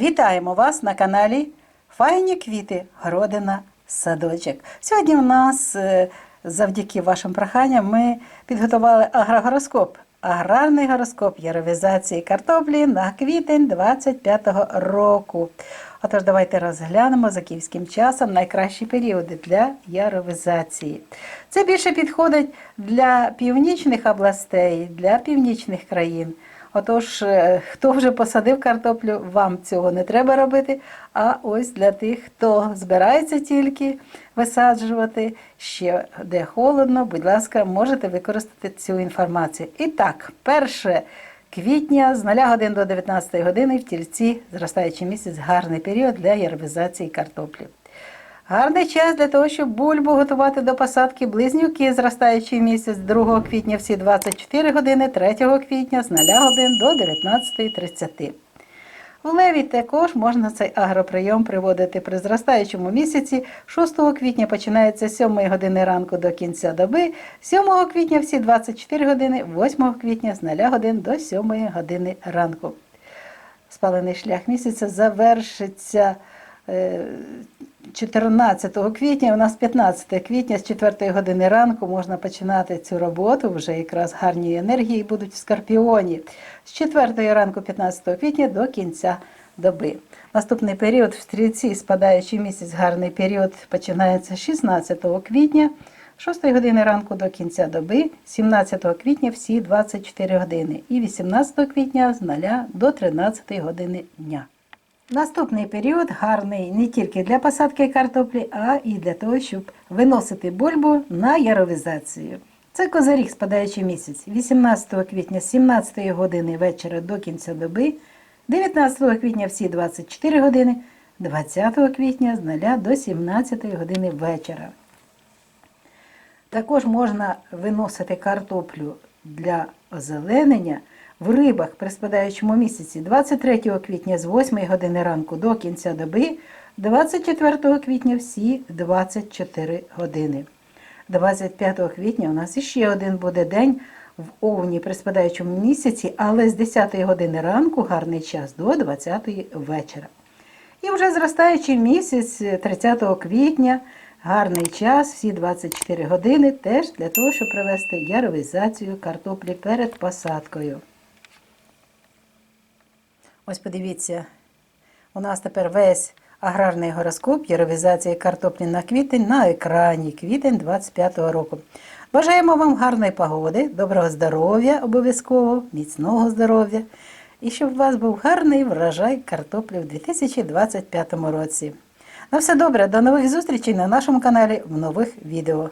Вітаємо вас на каналі Файні квіти, городина, садочок. Сьогодні у нас, е, завдяки вашим проханням, ми підготували агрогороскоп. Аграрний гороскоп яровізації картоплі на квітень 25-го року. Отож, давайте розглянемо за київським часом найкращі періоди для яровізації. Це більше підходить для північних областей, для північних країн. Отож, е, хто вже посадив картоплю, вам цього не треба робити. А ось для тих, хто збирається тільки висаджувати, ще де холодно, будь ласка, можете використати цю інформацію. І так, 1 квітня з 0 годин до 19 години в тільці, зростаючий місяць, гарний період для ярвізації картоплі. Гарний час для того, щоб бульбу готувати до посадки близнюки, зростаючий місяць 2 квітня всі 24 години, 3 квітня з 0 годин до 19.30. В леві також можна цей агроприйом приводити при зростаючому місяці. 6 квітня починається з 7 години ранку до кінця доби, 7 квітня всі 24 години, 8 квітня з 0 годин до 7 години ранку. Спалений шлях місяця завершиться е, 14 квітня, у нас 15 квітня з 4 години ранку можна починати цю роботу. Вже якраз гарні енергії будуть в Скорпіоні. З 4 ранку 15 квітня до кінця доби. Наступний період в стрільці, спадаючий місяць, гарний період починається з 16 квітня. з 6 години ранку до кінця доби, 17 квітня всі 24 години і 18 квітня з 0 до 13 години дня. Наступний період гарний не тільки для посадки картоплі, а і для того, щоб виносити бульбу на яровізацію. Це козиріг, спадаючий місяць, 18 квітня з 17 години вечора до кінця доби, 19 квітня всі 24 години, 20 квітня з 0 до 17 години вечора. Також можна виносити картоплю для озеленення в рибах при спадаючому місяці 23 квітня з 8 години ранку до кінця доби, 24 квітня всі 24 години. 25 квітня у нас іще один буде день в овні при спадаючому місяці, але з 10 години ранку гарний час до 20 вечора. І вже зростаючий місяць 30 квітня, гарний час, всі 24 години, теж для того, щоб провести яровізацію картоплі перед посадкою. Ось подивіться, у нас тепер весь аграрний гороскоп яровізації картоплі на квітень на екрані, квітень 25-го року. Бажаємо вам гарної погоди, доброго здоров'я обов'язково, міцного здоров'я і щоб у вас був гарний врожай картоплі в 2025 році. На все добре, до нових зустрічей на нашому каналі в нових відео.